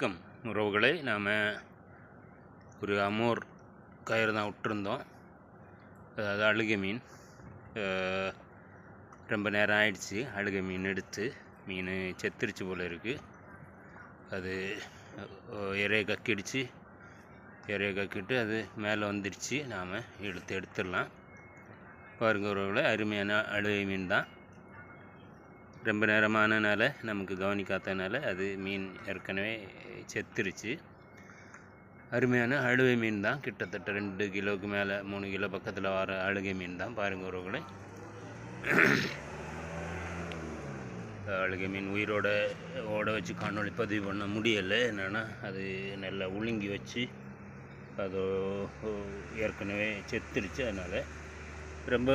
வணக்கம் உறவுகளை. நாம் ஒரு அமோர் கயிறு தான் விட்டுருந்தோம். அதாவது அழுகை மீன். ரொம்ப நேரம் ஆயிடுச்சு. அழுகை மீன் எடுத்து மீன் செத்துருச்சு போல் இருக்குது அது அஹ், இறைய கக்கிடுச்சு. இறைய கக்கிட்டு அது மேலே வந்துடுச்சு நாம் எடுத்து எடுத்துடலாம். பாருங்க உறவுகளை அருமையான அழுகை மீன் தான். ரொம்ப நேரமானனால நமக்கு கவனிக்காதனால அது மீன் ஏற்கனவே செத்துருச்சு. அருமையான அழுகை மீன் தான். கிட்டத்தட்ட ரெண்டு கிலோவுக்கு மேலே மூணு கிலோ பக்கத்தில் வர அழுகை மீன் தான். பாருங்க உறவுகளை. அழுகை மீன் உயிரோட ஓட வச்சு காணொளி பதிவு பண்ண முடியலை. என்னென்னா அது நல்லா உழுங்கி வச்சு அது ஏற்கனவே செத்துருச்சு. அதனால் ரொம்ப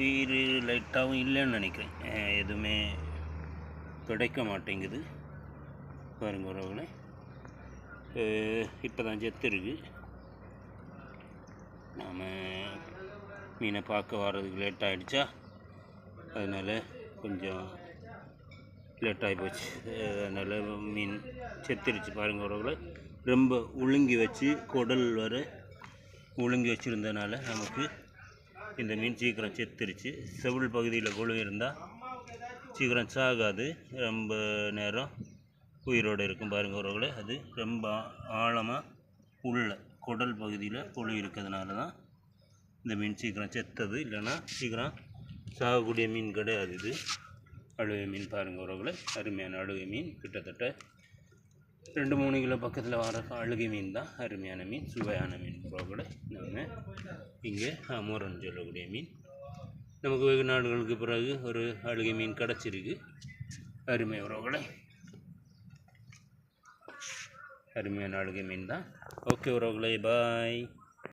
உயிர் லைட்டாகவும் இல்லைன்னு நினைக்கிறேன். எதுவுமே துடைக்க மாட்டேங்குது. பாருங்க உறவுகளை. இப்போ தான் செத்துருக்கு நாம் மீனை பார்க்க வர்றதுக்கு லேட் ஆகிடுச்சா அதனால் கொஞ்சம் லேட் ஆகி போச்சு. அதனால் மீன் செத்துருச்சு பாருங்க உறவுகளை. ரொம்ப உழுங்கி வச்சு குடல் வர உழுங்கி வச்சுருந்தனால நமக்கு இந்த மீன் சீக்கிரம் செத்துருச்சு. செவில் பகுதியில் குழு இருந்தால் சீக்கிரம் சாகாது. ரொம்ப நேரம் உயிரோடு இருக்கும் பாருங்க உறவுகளை. அது ரொம்ப ஆழமாக உள்ள குடல் பகுதியில் புழு இருக்கிறதுனால தான் இந்த மீன் சீக்கிரம் செத்தது. இல்லைன்னா சீக்கிரம் சாகக்கூடிய மீன் கிடையாது இது. அழுகை மீன் பாருங்கள் உறவுகளை. அருமையான அழுகை மீன். கிட்டத்தட்ட ரெண்டு மூணு கிலோ பக்கத்தில் வர அழுகை மீன் தான். அருமையான மீன் சுவையான மீன் உறவுகளை. நம்ம இங்கே அமோரன் சொல்லக்கூடிய மீன். நமக்கு வெகு நாடுகளுக்கு பிறகு ஒரு அழுகை மீன் கிடச்சிருக்கு. அருமை உறவுகளை. அருமையான அழுகை மீன் தான் ஓகே உறவுகளை பாய்